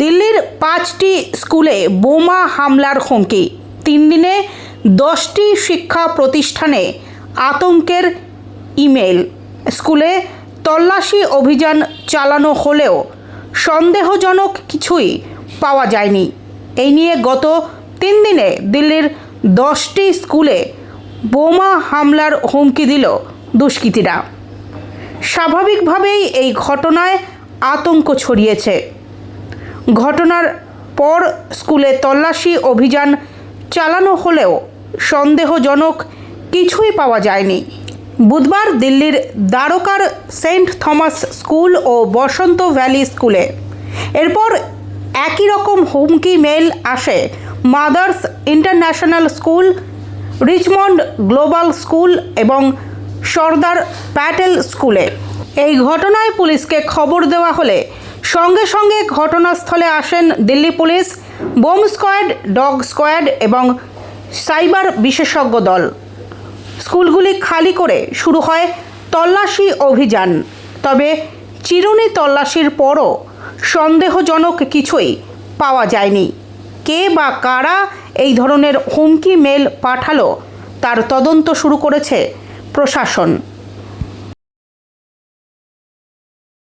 দিল্লির পাঁচটি স্কুলে বোমা হামলার হুমকি। তিন দিনে দশটি শিক্ষা প্রতিষ্ঠানে আতঙ্কের ইমেল স্কুলে তল্লাশি অভিযান চালানো হলেও সন্দেহজনক কিছুই পাওয়া যায়নি। এই নিয়ে গত তিন দিনে দিল্লির দশটি স্কুলে বোমা হামলার হুমকি দিল দুষ্কৃতীরা। স্বাভাবিকভাবেই এই ঘটনায় আতঙ্ক ছড়িয়েছে। ঘটনার পর স্কুলে তল্লাশি অভিযান চালানো হলেও সন্দেহজনক কিছুই পাওয়া যায়নি। বুধবার দিল্লির দ্বারকার সেন্ট থমাস স্কুল ও বসন্ত ভ্যালি স্কুলে। এরপর একই রকম হুমকি মেল আসে Mother's international school, Richmond global school এবং সর্দার প্যাটেল স্কুলে। এই ঘটনায় পুলিশকে খবর দেওয়া হলে সঙ্গে সঙ্গে ঘটনাস্থলে আসেন Delhi police, bomb squad, dog squad এবং সাইবার বিশেষজ্ঞ দল। স্কুলগুলি খালি করে শুরু হয় তল্লাশি অভিযান। তবে চিরুনি তল্লাশির পরও সন্দেহজনক কিছুই পাওয়া যায়নি। কে বা কারা এই ধরনের হুমকি মেল পাঠালো, তার তদন্ত শুরু করেছে প্রশাসন।